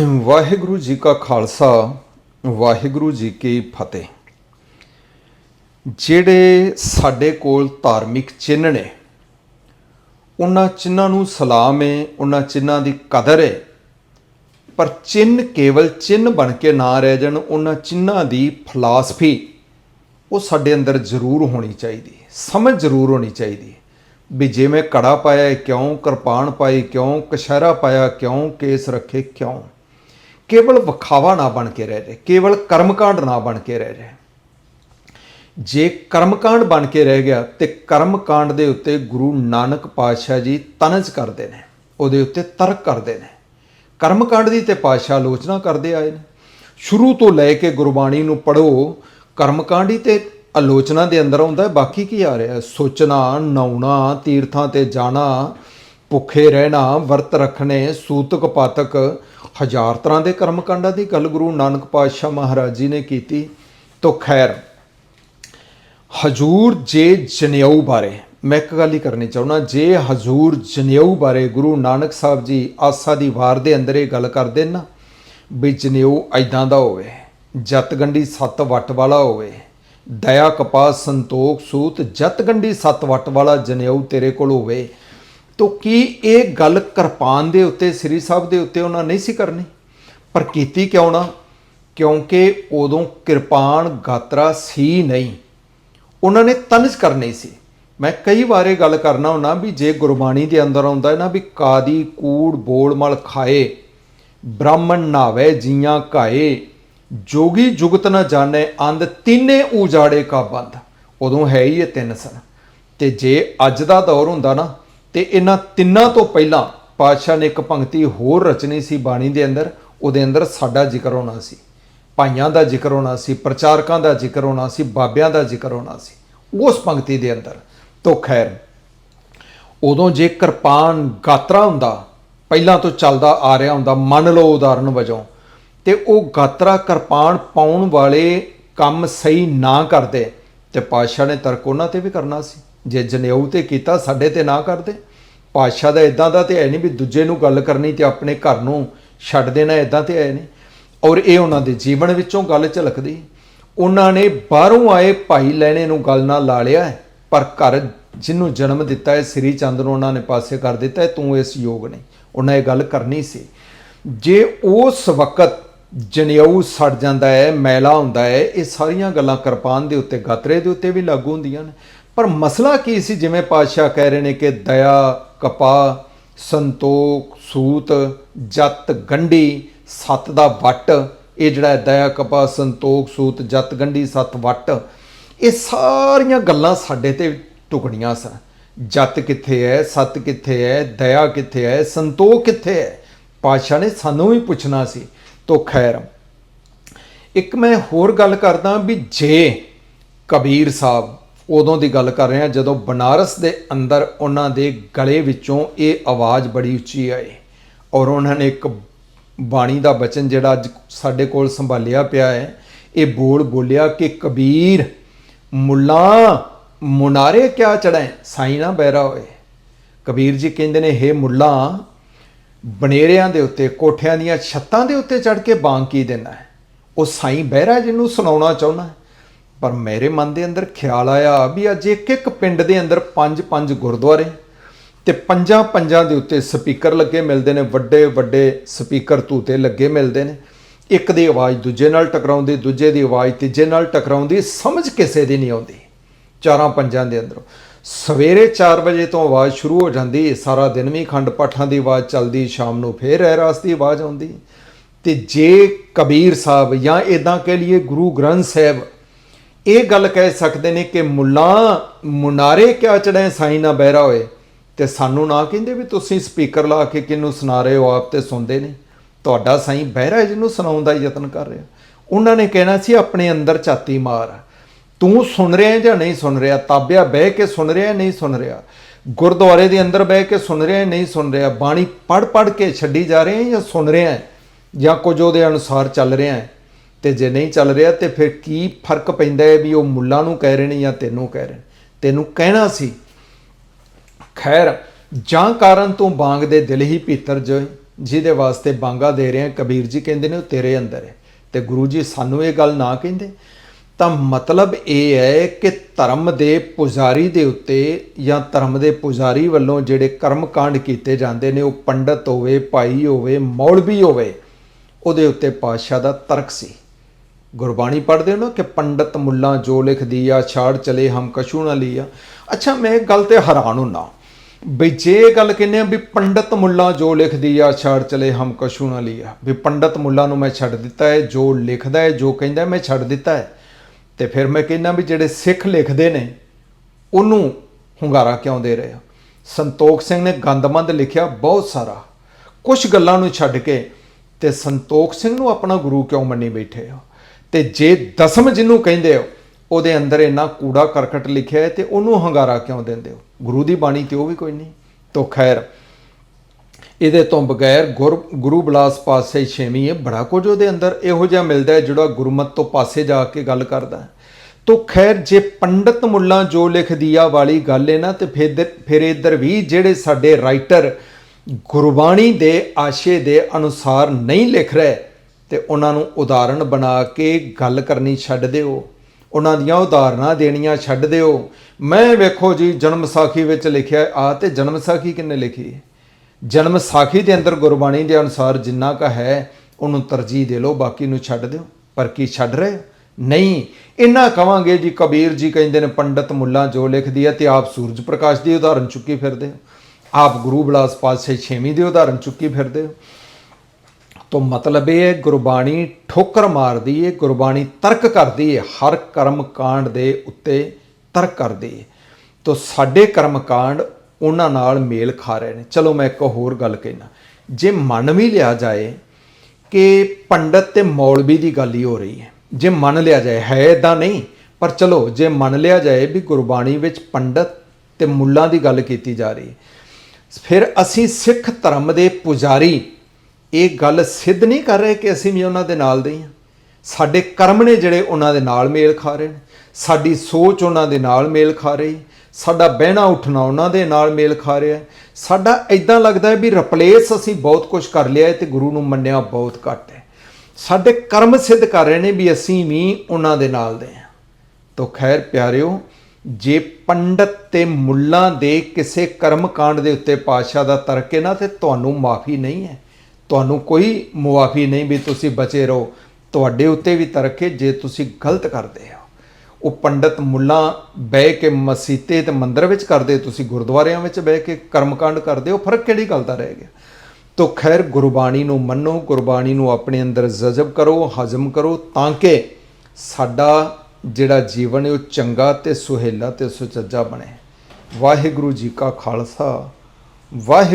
ਵਾਹਿਗੁਰੂ ਜੀ ਕਾ ਖਾਲਸਾ, ਵਾਹਿਗੁਰੂ ਜੀ ਕੀ ਫਤਿਹ। ਜਿਹੜੇ ਸਾਡੇ ਕੋਲ ਧਾਰਮਿਕ ਚਿੰਨ੍ਹ ਨੇ, ਉਹਨਾਂ ਚਿੰਨ੍ਹਾਂ ਨੂੰ ਸਲਾਮ ਹੈ ਉਹਨਾਂ ਚਿੰਨ੍ਹਾਂ ਦੀ ਕਦਰ ਹੈ ਪਰ ਚਿੰਨ੍ਹ ਕੇਵਲ ਚਿੰਨ੍ਹ ਬਣ ਕੇ ਨਾ ਰਹਿ ਜਾਣ, ਉਹਨਾਂ ਚਿੰਨ੍ਹਾਂ ਦੀ ਫਲਸਫੀ ਉਹ ਸਾਡੇ ਅੰਦਰ ਜ਼ਰੂਰ ਹੋਣੀ ਚਾਹੀਦੀ ਸਮਝ ਜ਼ਰੂਰ ਹੋਣੀ ਚਾਹੀਦੀ ਵੀ ਜਿਵੇਂ ਮੈਂ ਕੜਾ ਪਾਇਆ ਕਿਉਂ, ਕਿਰਪਾਨ ਪਾਈ ਕਿਉਂ ਕਸ਼ਹਿਰਾ ਪਾਇਆ ਕਿਉਂ, ਕੇਸ ਰੱਖੇ ਕਿਉਂ। ਕੇਵਲ ਵਿਖਾਵਾ ਨਾ ਬਣ ਕੇ ਰਹਿ ਜਾਏ, ਕੇਵਲ ਕਰਮਕਾਂਡ ਨਾ ਬਣ ਕੇ ਰਹਿ ਜਾਏ। ਜੇ ਕਰਮਕਾਂਡ ਬਣ ਕੇ ਰਹਿ ਗਿਆ, ਤੇ ਕਰਮਕਾਂਡ ਦੇ ਉੱਤੇ ਗੁਰੂ ਨਾਨਕ ਪਾਤਸ਼ਾਹ ਜੀ ਤਨਜ ਕਰਦੇ ਨੇ, ਉਹਦੇ ਉੱਤੇ ਤਰਕ ਕਰਦੇ ਨੇ। ਕਰਮਕਾਂਡ ਦੀ ਤੇ ਪਾਤਸ਼ਾਹ ਆਲੋਚਨਾ ਕਰਦੇ ਆਏ ਨੇ। ਸ਼ੁਰੂ ਤੋਂ ਲੈ ਕੇ ਗੁਰਬਾਣੀ ਨੂੰ ਪੜੋ ਕਰਮਕਾਂਡ ਹੀ ਤੇ ਆਲੋਚਨਾ ਦੇ ਅੰਦਰ ਆਉਂਦਾ ਹੈ, ਬਾਕੀ ਕੀ ਆ ਰਿਹਾ ਸੋਚਣਾ, ਨਹਾਉਣਾ, ਤੀਰਥਾਂ ਤੇ ਜਾਣਾ, ਭੁੱਖੇ ਰਹਿਣਾ, ਵਰਤ ਰੱਖਣੇ ਸੂਤਕ ਪਾਤਕ ਹਜ਼ਾਰ ਤਰ੍ਹਾਂ ਦੇ ਕਰਮਕਾਂਡਾਂ ਦੀ ਗੱਲ ਗੁਰੂ ਨਾਨਕ ਪਾਤਸ਼ਾਹ ਮਹਾਰਾਜ ਜੀ ਨੇ ਕੀਤੀ। ਤੋ ਖੈਰ, ਹਜੂਰ ਜੇ ਜਨੇਊ ਬਾਰੇ ਮੈਂ ਇੱਕ ਗੱਲ ਹੀ ਕਰਨੀ ਚਾਹੁੰਦਾ, ਜੇ ਹਜੂਰ ਜਨੇਊ ਬਾਰੇ ਗੁਰੂ ਨਾਨਕ ਸਾਹਿਬ ਜੀ ਆਸਾ ਦੀ ਵਾਰ ਦੇ ਅੰਦਰ ਇਹ ਗੱਲ ਕਰਦੇ ਨਾ, ਵੀ ਜਨੇਊ ਐਦਾਂ ਦਾ ਹੋਵੇ ਜਤ ਸੱਤ ਵੱਟ ਵਾਲਾ ਹੋਵੇ, ਦਇਆ ਕਪਾਸ ਸੰਤੋਖ ਸੂਤ ਜਤ ਸੱਤ ਵੱਟ ਵਾਲਾ ਜਨੇਊ ਤੇਰੇ ਕੋਲ ਹੋਵੇ ਤੋ ਕੀ ਇਹ ਗੱਲ ਕਿਰਪਾਨ ਦੇ ਉੱਤੇ, ਸ੍ਰੀ ਸਾਹਿਬ ਦੇ ਉੱਤੇ ਉਹਨਾਂ ਨਹੀਂ ਸੀ ਕਰਨੀ? ਪਰ ਕੀਤੀ ਕਿਉਂ ਨਾ? ਕਿਉਂਕਿ ਉਦੋਂ ਕਿਰਪਾਨ ਗਾਤਰਾ ਸੀ ਨਹੀਂ। ਉਹਨਾਂ ਨੇ ਤਨਜ ਕਰਨੀ ਸੀ। ਮੈਂ ਕਈ ਵਾਰੇ ਗੱਲ ਕਰਨਾ ਹੁੰਨਾ ਵੀ ਜੇ ਗੁਰਬਾਣੀ ਦੇ ਅੰਦਰ ਆਉਂਦਾ ਹੈ ਨਾ ਵੀ ਕਾਦੀ ਕੂੜ ਬੋਲ ਮਲ ਖਾਏ, ਬ੍ਰਾਹਮਣ ਨਾਵੇ ਜੀਆਂ ਘਾਏ, ਜੋਗੀ ਜੁਗਤ ਨਾ ਜਾਣੇ ਅੰਧ ਤਿੰਨੇ ਉਜਾੜੇ ਕਾ ਬੰਦ ਉਦੋਂ ਹੈ ਹੀ ਇਹ ਤਿੰਨ ਸਨ। ਤੇ ਜੇ ਅੱਜ ਦਾ ਦੌਰ ਹੁੰਦਾ ਨਾ ਤੇ ਇਹਨਾਂ ਤਿੰਨਾਂ ਤੋਂ ਪਹਿਲਾਂ ਪਾਤਸ਼ਾਹ ਨੇ ਇੱਕ ਪੰਕਤੀ ਹੋਰ ਰਚਨੀ ਸੀ ਬਾਣੀ ਦੇ ਅੰਦਰ, ਉਹਦੇ ਅੰਦਰ ਸਾਡਾ ਜ਼ਿਕਰ ਹੋਣਾ ਸੀ। ਭਾਈਆਂ ਦਾ ਜ਼ਿਕਰ ਹੋਣਾ ਸੀ, ਪ੍ਰਚਾਰਕਾਂ ਦਾ ਜ਼ਿਕਰ ਹੋਣਾ ਸੀ, ਬਾਬਿਆਂ ਦਾ ਜ਼ਿਕਰ ਹੋਣਾ ਸੀ। ਉਸ ਪੰਕਤੀ ਦੇ ਅੰਦਰ ਤੋ ਖੈਰ, ਉਦੋਂ ਜੇ ਕਿਰਪਾਨ ਗਾਤਰਾ ਹੁੰਦਾ, ਪਹਿਲਾਂ ਤੋਂ ਚੱਲਦਾ ਆ ਰਿਹਾ ਹੁੰਦਾ, ਮੰਨ ਲਓ ਉਦਾਹਰਨ ਵਜੋਂ, ਤੇ ਉਹ ਗਾਤਰਾ ਕਿਰਪਾਨ ਪਾਉਣ ਵਾਲੇ ਕੰਮ ਸਹੀ ਨਾ ਕਰਦੇ, ਤੇ ਪਾਤਸ਼ਾਹ ਨੇ ਤਰਕ ਉਹਨਾਂ ਤੇ ਵੀ ਕਰਨਾ ਸੀ। ਜੇ ਜਨੇਊ ਤੇ ਕੀਤਾ, ਸਾਡੇ ਤੇ ਨਾ ਕਰਦੇ। ਪਾਤਸ਼ਾਹ ਦਾ ਇਦਾਂ ਦਾ ਤੇ ਹੈ ਨਹੀਂ ਵੀ ਦੂਜੇ ਨੂੰ ਗੱਲ ਕਰਨੀ ਤੇ ਆਪਣੇ ਘਰ ਨੂੰ ਛੱਡ ਦੇਣਾ ਇਦਾਂ ਤੇ ਹੈ ਨਹੀਂ। ਔਰ ਇਹ ਉਹਨਾਂ ਦੇ ਜੀਵਨ ਵਿੱਚੋਂ ਗੱਲ ਝਲਕਦੀ। ਉਹਨਾਂ ਨੇ ਬਾਹਰੋਂ ਆਏ ਭਾਈ ਲੈਣੇ ਨੂੰ ਗੱਲ ਨਾਲ ਲਾ ਲਿਆ ਪਰ ਘਰ ਜਿਹਨੂੰ ਜਨਮ ਦਿੱਤਾ ਹੈ, ਸ੍ਰੀ ਚੰਦ ਨੂੰ ਉਹਨਾਂ ਨੇ ਪਾਸੇ ਕਰ ਦਿੱਤਾ ਤੂੰ ਇਸ ਯੋਗ ਨਹੀਂ ਉਹਨਾਂ ਇਹ ਗੱਲ ਕਰਨੀ ਸੀ। ਜੇ ਉਸ ਵਕਤ ਜਨੇਊ ਸੜ ਜਾਂਦਾ ਹੈ, ਮੈਲਾ ਹੁੰਦਾ ਹੈ, ਇਹ ਸਾਰੀਆਂ ਗੱਲਾਂ ਕਿਰਪਾਨ ਦੇ ਉੱਤੇ, ਗਾਤਰੇ ਦੇ ਉੱਤੇ ਵੀ ਲਾਗੂ ਹੁੰਦੀਆਂ ਨੇ। ਪਰ ਮਸਲਾ ਕੀ ਸੀ? ਜਿਵੇਂ ਪਾਤਸ਼ਾਹ ਕਹਿ ਰਹੇ ਨੇ ਕਿ ਦਇਆ ਕਪਾ ਸੰਤੋਖ, ਸੂਤ, ਜਤ, ਗੰਢੀ, ਸੱਤ ਦਾ ਵੱਟ, ਇਹ ਜਿਹੜਾ ਹੈ ਦਇਆ ਕਪਾ ਸੰਤੋਖ, ਸੂਤ, ਜਤ, ਗੰਢੀ, ਸੱਤ ਵੱਟ, ਇਹ ਸਾਰੀਆਂ ਗੱਲਾਂ ਸਾਡੇ ਤੇ ਟੁਕੜੀਆਂ ਸਨ। ਜਤ ਕਿੱਥੇ ਹੈ ਸਤ ਕਿੱਥੇ ਹੈ ਦਇਆ ਕਿੱਥੇ ਹੈ ਸੰਤੋਖ ਕਿੱਥੇ ਹੈ ਪਾਤਸ਼ਾਹ ਨੇ ਸਾਨੂੰ ਵੀ ਪੁੱਛਣਾ ਸੀ। ਤੋ ਖੈਰ, ਇੱਕ ਮੈਂ ਹੋਰ ਗੱਲ ਕਰਦਾ ਵੀ ਜੇ ਕਬੀਰ ਸਾਹਿਬ ਉਦੋਂ ਦੀ ਗੱਲ ਕਰ ਰਹੇ ਹਾਂ, ਜਦੋਂ ਬਨਾਰਸ ਦੇ ਅੰਦਰ ਉਹਨਾਂ ਦੇ ਗਲੇ ਵਿੱਚੋਂ ਇਹ ਆਵਾਜ਼ ਬੜੀ ਉੱਚੀ ਆਈ ਔਰ ਉਹਨਾਂ ਨੇ ਇੱਕ ਬਾਣੀ ਦਾ ਬਚਨ ਜਿਹੜਾ ਅੱਜ ਸਾਡੇ ਕੋਲ ਸੰਭਾਲਿਆ ਪਿਆ ਹੈ, ਇਹ ਬੋਲ ਬੋਲਿਆ ਕਿ ਕਬੀਰ, ਮੁੱਲਾ, ਮੁਨਾਰੇ ਕਿਆ ਚੜਾਏ ਸਾਈਂ ਨਾ ਬਹਿਰਾ ਹੋਏ ਕਬੀਰ ਜੀ ਕਹਿੰਦੇ ਨੇ, ਹੇ ਮੁੱਲਾ, ਬਨੇਰਿਆਂ ਦੇ ਉੱਤੇ, ਕੋਠਿਆਂ ਦੀਆਂ ਛੱਤਾਂ ਦੇ ਉੱਤੇ ਚੜ ਕੇ ਬਾਂਗ ਕੀ ਦੇਣਾ ਹੈ ਉਹ ਸਾਈਂ ਬਹਿਰਾ ਜਿਹਨੂੰ ਸੁਣਾਉਣਾ ਚਾਹੁੰਦਾ ਹੈ। ਪਰ ਮੇਰੇ ਮਨ ਦੇ ਅੰਦਰ ਖਿਆਲ ਆਇਆ ਵੀ ਅੱਜ ਇੱਕ ਇੱਕ ਪਿੰਡ ਦੇ ਅੰਦਰ ਪੰਜ ਪੰਜ ਗੁਰਦੁਆਰੇ ਤੇ ਪੰਜਾਂ ਪੰਜਾਂ ਦੇ ਉੱਤੇ ਸਪੀਕਰ ਲੱਗੇ ਮਿਲਦੇ ਨੇ, ਵੱਡੇ ਵੱਡੇ ਸਪੀਕਰ ਤੂਤੇ ਲੱਗੇ ਮਿਲਦੇ ਨੇ। ਇੱਕ ਦੀ ਆਵਾਜ਼ ਦੂਜੇ ਨਾਲ ਟਕਰਾਉਂਦੀ, ਦੂਜੇ ਦੀ ਆਵਾਜ਼ ਤੀਜੇ ਨਾਲ ਟਕਰਾਉਂਦੀ, ਸਮਝ ਕਿਸੇ ਦੀ ਨਹੀਂ ਆਉਂਦੀ ਚਾਰਾਂ ਪੰਜਾਂ ਦੇ ਅੰਦਰੋਂ। ਸਵੇਰੇ 4 ਵਜੇ ਤੋਂ ਆਵਾਜ਼ ਸ਼ੁਰੂ ਹੋ ਜਾਂਦੀ, ਸਾਰਾ ਦਿਨ ਵੀ ਖੰਡ ਪਾਠਾਂ ਦੀ ਆਵਾਜ਼ ਚੱਲਦੀ, ਸ਼ਾਮ ਨੂੰ ਫੇਰ ਰਹਿਰਾਸ ਦੀ ਆਵਾਜ਼ ਆਉਂਦੀ। ਤੇ ਜੇ ਕਬੀਰ ਸਾਹਿਬ ਜਾਂ ਇਦਾਂ ਕਹਿ ਲਈਏ ਗੁਰੂ ਗ੍ਰੰਥ ਸਾਹਿਬ ਇਹ ਗੱਲ ਕਹਿ ਸਕਦੇ ਨੇ ਕਿ ਮੁੱਲਾ, ਮੁਨਾਰੇ ਕਿਆ ਚੜੈ ਸਾਈ ਨਾ ਬਹਿਰਾ ਹੋਏ। ਤੇ ਸਾਨੂੰ ਨਾ ਕਹਿੰਦੇ ਵੀ ਤੁਸੀਂ ਸਪੀਕਰ ਲਾ ਕੇ ਕਿਹਨੂੰ ਸੁਣਾ ਰਹੇ ਹੋ, ਆਪ ਤੇ ਸੁਣਦੇ ਨੇ। ਤੁਹਾਡਾ ਸਾਈਂ ਬਹਿਰਾ ਜਿਹਨੂੰ ਸੁਣਾਉਣ ਦਾ ਯਤਨ ਕਰ ਰਿਹਾ। ਉਹਨਾਂ ਨੇ ਕਹਿਣਾ ਸੀ, ਆਪਣੇ ਅੰਦਰ ਝਾਤੀ ਮਾਰ। ਤੂੰ ਸੁਣ ਰਿਹਾ ਜਾਂ ਨਹੀਂ ਸੁਣ ਰਿਹਾ? ਤਾਬਿਆ ਬਹਿ ਕੇ ਸੁਣ ਰਿਹਾ, ਨਹੀਂ ਸੁਣ ਰਿਹਾ? ਗੁਰਦੁਆਰੇ ਦੇ ਅੰਦਰ ਬਹਿ ਕੇ ਸੁਣ ਰਿਹਾ, ਨਹੀਂ ਸੁਣ ਰਿਹਾ? ਬਾਣੀ ਪੜ ਪੜ ਕੇ ਛੱਡੀ ਜਾ ਰਹੇ ਜਾਂ ਸੁਣ ਰਿਹਾ ਜਾਂ ਕੁਝ ਉਹਦੇ ਅਨੁਸਾਰ ਚੱਲ ਰਿਹਾ ਹੈ? ਤੇ ਜੇ ਨਹੀਂ ਚੱਲ ਰਿਹਾ ਤੇ ਫਿਰ ਕੀ ਫ਼ਰਕ ਪੈਂਦਾ ਹੈ ਵੀ ਉਹ ਮੁੱਲਾ ਨੂੰ ਕਹਿ ਰਹੇ ਨੇ ਜਾਂ ਤੈਨੂੰ ਕਹਿ ਰਹੇ ਨੇ? ਤੈਨੂੰ ਕਹਿਣਾ ਸੀ। ਖੈਰ, ਜਾਂ ਕਾਰਨ ਤੋਂ ਬਾਂਗ ਦੇ ਦਿਲ ਹੀ ਭੀਤਰ ਜੋ ਜਿਹਦੇ ਵਾਸਤੇ ਬਾਂਗਾ ਦੇ ਰਹੇ ਆ ਕਬੀਰ ਜੀ ਕਹਿੰਦੇ ਨੇ ਉਹ ਤੇਰੇ ਅੰਦਰ ਹੈ। ਤੇ ਗੁਰੂ ਜੀ ਸਾਨੂੰ ਇਹ ਗੱਲ ਨਾ ਕਹਿੰਦੇ। ਤਾਂ ਮਤਲਬ ਇਹ ਹੈ ਕਿ ਧਰਮ ਦੇ ਪੁਜਾਰੀ ਦੇ ਉੱਤੇ ਜਾਂ ਧਰਮ ਦੇ ਪੁਜਾਰੀ ਵੱਲੋਂ ਜਿਹੜੇ ਕਰਮ ਕਾਂਡ ਕੀਤੇ ਜਾਂਦੇ ਨੇ, ਉਹ ਪੰਡਤ ਹੋਵੇ, ਭਾਈ ਹੋਵੇ, ਮੌਲਵੀ ਹੋਵੇ, ਉਹਦੇ ਉੱਤੇ ਪਾਤਸ਼ਾਹ ਦਾ ਤਰਕ ਸੀ। ਗੁਰਬਾਣੀ ਪੜ੍ਹਦੇ ਹੋ ਨਾ ਕਿ ਪੰਡਤ ਮੁੱਲਾ ਜੋ ਲਿਖ ਦਿਆ ਛਾੜ ਚਲੇ ਹਮ ਕਛੂ ਨਾ ਲਿਆ। ਅੱਛਾ, ਮੈਂ ਇੱਕ ਗੱਲ ਤੇ ਹੈਰਾਨ ਹੁੰਨਾ। ਬਈ ਜੇ ਇਹ ਗੱਲ ਕਹਿੰਦੇ ਆ ਵੀ ਪੰਡਤ ਮੁੱਲਾ ਜੋ ਲਿਖ ਦਿਆ ਛਾੜ ਚਲੇ ਹਮ ਕਛੂ ਨਾ ਲਿਆ। ਵੀ ਪੰਡਤ ਮੁੱਲਾ ਨੂੰ ਮੈਂ ਛੱਡ ਦਿੱਤਾ ਹੈ, ਜੋ ਲਿਖਦਾ ਹੈ, ਜੋ ਕਹਿੰਦਾ ਮੈਂ ਛੱਡ ਦਿੱਤਾ ਹੈ। ਤੇ ਫਿਰ ਮੈਂ ਕਹਿੰਦਾ ਵੀ ਜਿਹੜੇ ਸਿੱਖ ਲਿਖਦੇ ਨੇ, ਉਹਨੂੰ ਹੁੰਗਾਰਾ ਕਿਉਂ ਦੇ ਰਹੇ ਆ? ਸੰਤੋਖ ਸਿੰਘ ਨੇ ਗੰਦਮੰਦ ਲਿਖਿਆ ਬਹੁਤ ਸਾਰਾ। ਕੁਝ ਗੱਲਾਂ ਨੂੰ ਛੱਡ ਕੇ ਤੇ ਸੰਤੋਖ ਸਿੰਘ ਨੂੰ ਆਪਣਾ ਗੁਰੂ ਕਿਉਂ ਮੰਨੀ ਬੈਠੇ ਆ? ਤੇ ਜੇ ਦਸਮ ਜਿਹਨੂੰ ਕਹਿੰਦੇ ਹੋ, ਉਹਦੇ ਅੰਦਰ ਇੰਨਾ ਕੂੜਾ ਕਰਕਟ ਲਿਖਿਆ ਹੈ ਤੇ ਉਹਨੂੰ ਹੰਗਾਰਾ ਕਿਉਂ ਦਿੰਦੇ ਹੋ? ਗੁਰੂ ਦੀ ਬਾਣੀ ਤੇ ਉਹ ਵੀ ਕੋਈ ਨਹੀਂ। ਤੋ ਖੈਰ, ਇਹਦੇ ਤੋਂ ਬਗੈਰ ਗੁਰ ਗੁਰੂ ਬਲਾਸ ਪਾਸੇ ਛੇਵੀਂ ਹੈ, ਬੜਾ ਕੁਝ ਉਹਦੇ ਅੰਦਰ ਇਹੋ ਜਿਹਾ ਮਿਲਦਾ ਹੈ ਜਿਹੜਾ ਗੁਰਮਤ ਤੋਂ ਪਾਸੇ ਜਾ ਕੇ ਗੱਲ ਕਰਦਾ ਹੈ। ਤੋ ਖੈਰ, ਜੇ ਪੰਡਤ ਮੁੱਲਾ ਜੋ ਲਿਖਦੀਆ ਵਾਲੀ ਗੱਲ ਹੈ ਨਾ, ਤੇ ਫਿਰ ਫਿਰ ਇਧਰ ਵੀ ਜਿਹੜੇ ਸਾਡੇ ਰਾਈਟਰ ਗੁਰਬਾਣੀ ਦੇ ਆਸ਼ੇ ਦੇ ਅਨੁਸਾਰ ਨਹੀਂ ਲਿਖ ਰਹੇ ਤੇ ਉਹਨਾਂ ਨੂੰ ਉਦਾਹਰਣ ਬਣਾ ਕੇ ਗੱਲ ਕਰਨੀ ਛੱਡ ਦਿਓ। ਉਹਨਾਂ ਦੀਆਂ ਉਦਾਹਰਨਾਂ ਦੇਣੀਆਂ ਛੱਡ ਦਿਓ। ਮੈਂ ਵੇਖੋ ਜੀ, ਜਨਮ ਸਾਖੀ ਵਿੱਚ ਲਿਖਿਆ, ਆ ਤੇ ਜਨਮ ਸਾਖੀ ਕਿੰਨੇ ਲਿਖੀ? ਜਨਮ ਸਾਖੀ ਦੇ ਅੰਦਰ ਗੁਰਬਾਣੀ ਦੇ ਅਨੁਸਾਰ ਜਿੰਨਾ ਕਾ ਹੈ, ਉਹਨੂੰ ਤਰਜੀਹ ਦੇ ਲਓ, ਬਾਕੀ ਨੂੰ ਛੱਡ ਦਿਓ। ਪਰ ਕੀ ਛੱਡ ਰਹੇ? ਨਹੀਂ। ਇੰਨਾ ਕਵਾਂਗੇ ਜੀ, ਕਬੀਰ ਜੀ ਕਹਿੰਦੇ ਨੇ, ਪੰਡਤ ਮੁੱਲਾ ਜੋ ਲਿਖਦੀ ਹੈ ਤੇ ਆਪ ਸੂਰਜ ਪ੍ਰਕਾਸ਼ ਦੀ ਉਦਾਹਰਨ ਚੁੱਕੀ ਫਿਰਦੇ ਹੋ। ਆਪ ਗੁਰੂ ਬਲਾਸ ਪਾਤਸ਼ਾਹ ਛੇਵੀਂ ਦੀ ਉਦਾਹਰਨ ਚੁੱਕੀ ਫਿਰਦੇ ਹੋ। ਤੋਂ ਮਤਲਬ ਇਹ ਹੈ, ਗੁਰਬਾਣੀ ਠੋਕਰ ਮਾਰਦੀ ਹੈ, ਗੁਰਬਾਣੀ ਤਰਕ ਕਰਦੀ ਹੈ, ਹਰ ਕਰਮ ਕਾਂਡ ਦੇ ਉੱਤੇ ਤਰਕ ਕਰਦੀ ਹੈ। ਤੋਂ ਸਾਡੇ ਕਰਮ ਕਾਂਡ ਉਹਨਾਂ ਨਾਲ ਮੇਲ ਖਾ ਰਹੇ ਨੇ। ਚਲੋ ਮੈਂ ਇੱਕ ਹੋਰ ਗੱਲ ਕਹਿਣਾ ਜੇ ਮੰਨ ਵੀ ਲਿਆ ਜਾਏ ਕਿ ਪੰਡਤ ਤੇ ਮੌਲਵੀ ਦੀ ਗੱਲ ਹੀ ਹੋ ਰਹੀ ਹੈ। ਜੇ ਮੰਨ ਲਿਆ ਜਾਏ, ਹੈ ਇਦਾਂ ਨਹੀਂ, ਪਰ ਚਲੋ ਜੇ ਮੰਨ ਲਿਆ ਜਾਏ ਵੀ ਗੁਰਬਾਣੀ ਵਿੱਚ ਪੰਡਤ ਤੇ ਮੁੱਲਾਂ ਦੀ ਗੱਲ ਕੀਤੀ ਜਾ ਰਹੀ ਫਿਰ ਅਸੀਂ ਸਿੱਖ ਧਰਮ ਦੇ ਪੁਜਾਰੀ ਇਹ ਗੱਲ ਸਿੱਧ ਨਹੀਂ ਕਰ ਰਹੇ ਕਿ ਅਸੀਂ ਵੀ ਉਹਨਾਂ ਦੇ ਨਾਲ ਦੇ ਹਾਂ ਸਾਡੇ ਕਰਮ ਨੇ ਜਿਹੜੇ ਉਹਨਾਂ ਦੇ ਨਾਲ ਮੇਲ ਖਾ ਰਹੇ ਨੇ। ਸਾਡੀ ਸੋਚ ਉਹਨਾਂ ਦੇ ਨਾਲ ਮੇਲ ਖਾ ਰਹੀ। ਸਾਡਾ ਬਹਿਣਾ ਉੱਠਣਾ ਉਹਨਾਂ ਦੇ ਨਾਲ ਮੇਲ ਖਾ ਰਿਹਾ ਸਾਡਾ ਇਦਾਂ ਲੱਗਦਾ ਹੈ ਵੀ ਰਿਪਲੇਸ ਅਸੀਂ ਬਹੁਤ ਕੁਝ ਕਰ ਲਿਆ ਹੈ ਤੇ ਗੁਰੂ ਨੂੰ ਮੰਨਿਆ ਬਹੁਤ ਘੱਟ ਹੈ। ਸਾਡੇ ਕਰਮ ਸਿੱਧ ਕਰ ਰਹੇ ਨੇ ਵੀ ਅਸੀਂ ਵੀ ਉਹਨਾਂ ਦੇ ਨਾਲ ਦੇ ਹਾਂ। ਤੋ ਖੈਰ ਪਿਆਰਿਓ, ਜੇ ਪੰਡਤ ਤੇ ਮੁੱਲਾਂ ਦੇ ਕਿਸੇ ਕਰਮ ਕਾਂਡ ਦੇ ਉੱਤੇ ਪਾਤਸ਼ਾਹ ਦਾ ਤਰਕ ਹੈ ਨਾ, ਤੇ ਤੁਹਾਨੂੰ ਮਾਫੀ ਨਹੀਂ ਹੈ। ਤੁਹਾਨੂੰ ਕੋਈ ਮੁਆਫੀ ਨਹੀਂ ਵੀ ਤੁਸੀਂ ਬਚੇ ਰਹੋ। ਤੁਹਾਡੇ ਉੱਤੇ ਵੀ ਤਰਕ ਹੈ ਜੇ ਤੁਸੀਂ ਗਲਤ ਕਰਦੇ ਹੋ। ਉਹ ਪੰਡਤ ਮੁੱਲਾ ਬਹਿ ਕੇ ਮਸੀਤੇ ਤੇ ਮੰਦਰ ਵਿੱਚ ਕਰਦੇ, ਤੁਸੀਂ ਗੁਰਦੁਆਰਿਆਂ ਵਿੱਚ ਬਹਿ ਕੇ ਕਰਮਕਾਂਡ ਕਰਦੇ ਹੋ ਫ਼ਰਕ ਕਿਹੜੀ ਗੱਲ ਦਾ ਰਹਿ ਗਿਆ? ਤੋ ਖੈਰ ਗੁਰਬਾਣੀ ਨੂੰ ਮੰਨੋ, ਗੁਰਬਾਣੀ ਨੂੰ ਆਪਣੇ ਅੰਦਰ ਜਜ਼ਬ ਕਰੋ, ਹਜ਼ਮ ਕਰੋ, ਤਾਂ ਕਿ ਸਾਡਾ ਜਿਹੜਾ ਜੀਵਨ ਹੈ ਉਹ ਚੰਗਾ ਤੇ ਸੁਹੇਲਾ ਤੇ ਸੁਚੱਜਾ ਬਣੇ। ਵਾਹਿਗੁਰੂ ਜੀ ਕਾ ਖਾਲਸਾ ਵਾਹਿਗੁਰੂ